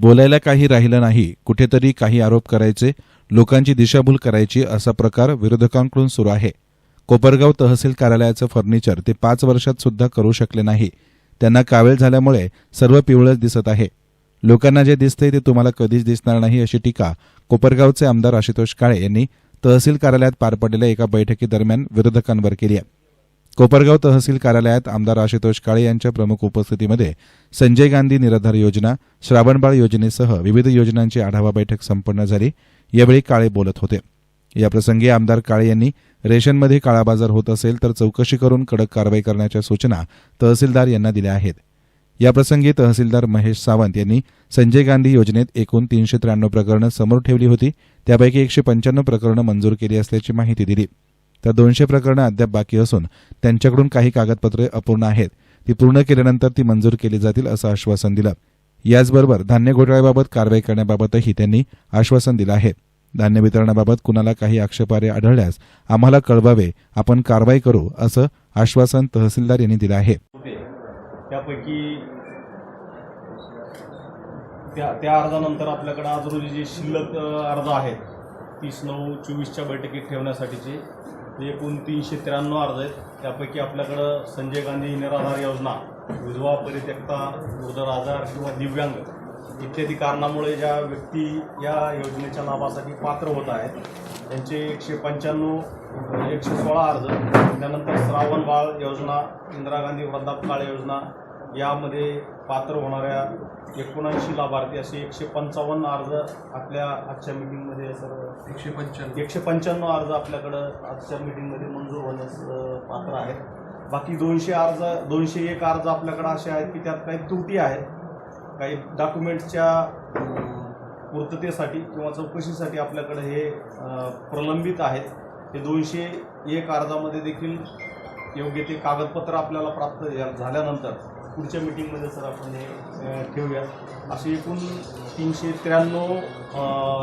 बोलायला काही राहिलं नाही कुठेतरी काही आरोप करायचे लोकांची दिशाभूल करायची असा प्रकार विरोधकांकडून सुरू आहे. कोपरगाव तहसील कार्यालयाचं फर्निचर ते पाच वर्षात सुद्धा करू शकले नाही. त्यांना कावेळ झाल्यामुळे सर्व पिवळच दिसत आहे. लोकांना जे दिसतंय ते तुम्हाला कधीच दिसणार नाही अशी टीका कोपरगावचे आमदार आशुतोष काळे यांनी तहसील कार्यालयात पार पडलेल्या एका बैठकीदरम्यान विरोधकांवर केली आहे. कोपरगाव तहसील कार्यालयात आमदार आशुतोष काळे यांच्या प्रमुख उपस्थितीमध्ये संजय गांधी निराधार योजना श्रावणबाळ योजनेसह विविध योजनांची आढावा बैठक संपन्न झाली. यावेळी काळे बोलत होते. याप्रसंगी आमदार काळे यांनी रेशनमध्ये काळाबाजार होत असेल तर चौकशी करून कडक कारवाई करण्याच्या सूचना तहसीलदार यांना दिल्या आहेत. याप्रसंगी तहसीलदार महेश सावंत यांनी संजय गांधी योजनेत एकूण तीनशे त्र्याण्णव प्रकरणं समोर ठेवली होती. त्यापैकी एकशे पंच्याण्णव प्रकरणं मंजूर केली असल्याची माहिती दिली. तर दोनशे प्रकरणं अद्याप बाकी असून त्यांच्याकडून काही कागदपत्रे अपूर्ण आहेत. ती पूर्ण केल्यानंतर ती मंजूर केली जातील असं आश्वासन दिलं. याचबरोबर धान्य घोटाळ्याबाबत कारवाई करण्याबाबतही त्यांनी आश्वासन दिलं आहे. धान्य वितरणाबाबत कुणाला काही आक्षेपार्ह आढळल्यास आम्हाला कळवावे आपण कारवाई करू असं आश्वासन तहसीलदार यांनी दिलं आहे. त्यापैकी त्या त्या अर्जानंतर आपल्याकडे आज रोजी जे शिल्लक अर्ज आहेत तीस नऊ चोवीसच्या बैठकीत ठेवण्यासाठीचे एकूण तीनशे त्र्याण्णव अर्ज आहेत. त्यापैकी आपल्याकडं संजय गांधी निराधार योजना विधवा परित्यक्ता वृद्ध आजार किंवा दिव्यांग इत्यादी कारणामुळे ज्या व्यक्ती या योजनेच्या लाभासाठी पात्र होत आहेत त्यांचे एकशे पंच्याण्णव म्हणजे एकशे सोळा अर्ज त्यानंतर श्रावण बाळ योजना इंदिरा गांधी वृद्धापकाळ योजना यामध्ये पात्र होणाऱ्या एकोणऐंशी लाभार्थी असे एकशे पंचावन्न अर्ज आपल्या आजच्या मिटिंगमध्ये सर. एकशे पंच्याण्णव. एकशे पंच्याण्णव अर्ज आपल्याकडं आजच्या मिटिंगमध्ये मंजूर होण्यास पात्र आहेत. बाकी दोनशे अर्ज दोनशे एक अर्ज आपल्याकडं असे आहेत की त्यात काही त्रुटी आहेत. काही डॉक्युमेंट्सच्या पूर्ततेसाठी किंवा चौकशीसाठी आपल्याकडे हे प्रलंबित आहेत. ते दोनशे एक अर्जामध्ये देखील योग्य ते कागदपत्र आपल्याला प्राप्त झाल्यानंतर पुढच्या मिटिंगमध्ये सर आपण हे ठेवूया. असे एकूण तीनशे त्र्याण्णव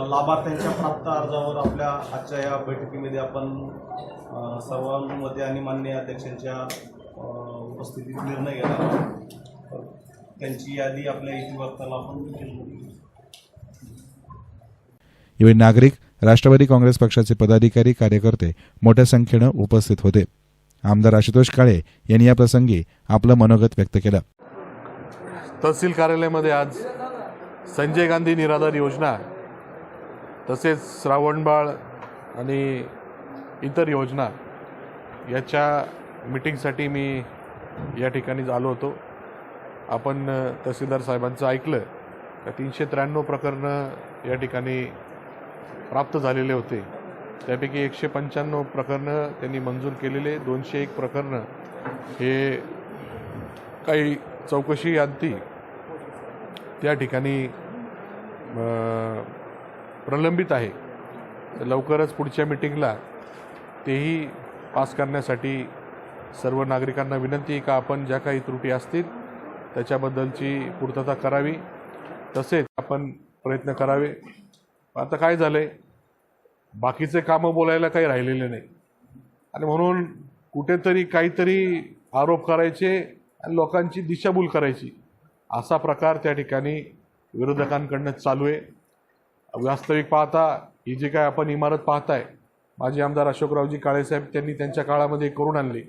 लाभार्थ्यांच्या प्राप्त अर्जावर आपल्या आजच्या या बैठकीमध्ये आपण सर्वांमध्ये आणि मान्य अध्यक्षांच्या उपस्थितीत निर्णय घेणार आहोत. त्यांची यादी आपल्या इतिवक्ताला आपण केली यावेळी नागरिक राष्ट्रवादी काँग्रेस पक्षाचे पदाधिकारी कार्यकर्ते मोठ्या संख्येनं उपस्थित होते. आमदार आशुतोष काळे यांनी या प्रसंगी आपलं मनोगत व्यक्त केलं. तहसील कार्यालयामध्ये आज संजय गांधी निराधार योजना तसेच श्रावणबाळ आणि इतर योजना याच्या मिटिंगसाठी मी या ठिकाणी आलो होतो. आपण तहसीलदार साहेबांचं ऐकलं. तर तीनशे त्र्याण्णव प्रकरणं या ठिकाणी प्राप्त झालेले होते. त्यापैकी एकशे पंच्याण्णव प्रकरणं त्यांनी मंजूर केलेले दोनशे एक प्रकरणं हे काही चौकशी यांती त्या ठिकाणी प्रलंबित आहे. लवकरच पुढच्या मिटिंगला तेही पास करण्यासाठी सर्व नागरिकांना विनंती का आपण ज्या काही त्रुटी असतील त्याच्याबद्दलची पूर्तता करावी. तसेच आपण प्रयत्न करावे. आता काय झालं आहे बाकीचे कामं बोलायला काही राहिलेले नाही. आणि म्हणून कुठेतरी काहीतरी आरोप करायचे आणि लोकांची दिशाभूल करायची. असा प्रकार त्या ठिकाणी विरोधकांकडनं चालू आहे. वास्तविक पाहता ही जी काय आपण इमारत पाहताय माजी आमदार अशोकरावजी काळेसाहेब त्यांनी त्यांच्या काळामध्ये करून आणली.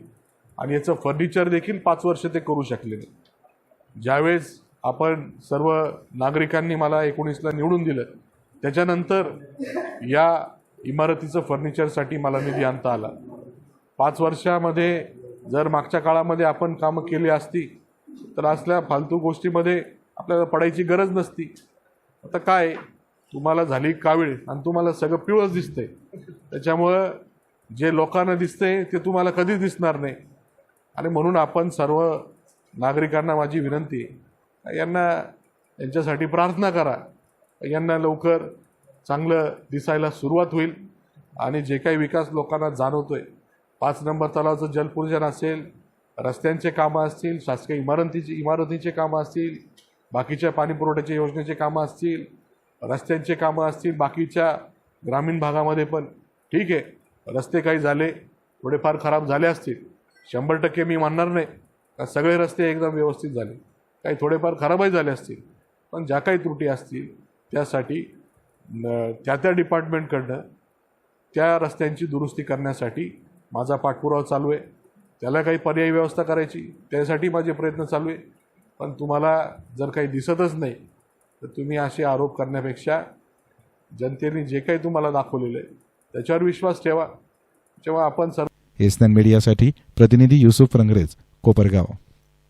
आणि याचं फर्निचर देखील पाच वर्ष ते करू शकले नाही. ज्यावेळेस आपण सर्व नागरिकांनी मला एकोणीसला निवडून दिलं त्याच्यानंतर या इमारतीचं फर्निचरसाठी मला निधी आणता आला. पाच वर्षामध्ये जर मागच्या काळामध्ये आपण कामं केली असती तर असल्या फालतू गोष्टीमध्ये आपल्याला पडायची गरज नसती. आता काय? तुम्हाला झाली कावीळ आणि तुम्हाला सगळं पिवळंच दिसतंय. त्याच्यामुळं जे लोकांना दिसतंय ते तुम्हाला कधीच दिसणार नाही. आणि म्हणून आपण सर्व नागरिकांना माझी विनंती यांना यांच्यासाठी प्रार्थना करा. यांना लवकर चांगलं दिसायला सुरुवात होईल. आणि जे काही विकास लोकांना जाणवतोय पाच नंबर तलावाचं जलपूर्जन असेल रस्त्यांचे कामं असतील शासकीय इमारतीची इमारतीचे कामं असतील बाकीच्या पाणीपुरवठ्याच्या योजनेचे कामं असतील रस्त्यांचे कामं असतील बाकीच्या ग्रामीण भागामध्ये पण. ठीक आहे रस्ते काही झाले थोडेफार खराब झाले असतील शंभर टक्के मी मानणार नाही का सगळे रस्ते एकदम व्यवस्थित झाले काही थोडेफार खराबही झाले असतील पण ज्या काही त्रुटी असतील त्यासाठी त्या त्या डिपार्टमेंटकडनं त्या रस्त्यांची दुरुस्ती करण्यासाठी माझा पाठपुरावा चालू आहे. त्याला काही पर्यायी व्यवस्था करायची त्यासाठी माझे प्रयत्न चालू आहे. पण तुम्हाला जर काही दिसतच नाही तर तुम्ही असे आरोप करण्यापेक्षा जनतेने जे काही तुम्हाला दाखवलेलं आहे त्याच्यावर विश्वास ठेवा. जेव्हा आपण सर्व एसनॅन मीडियासाठी प्रतिनिधी युसुफ रंगरेज कोपरगाव.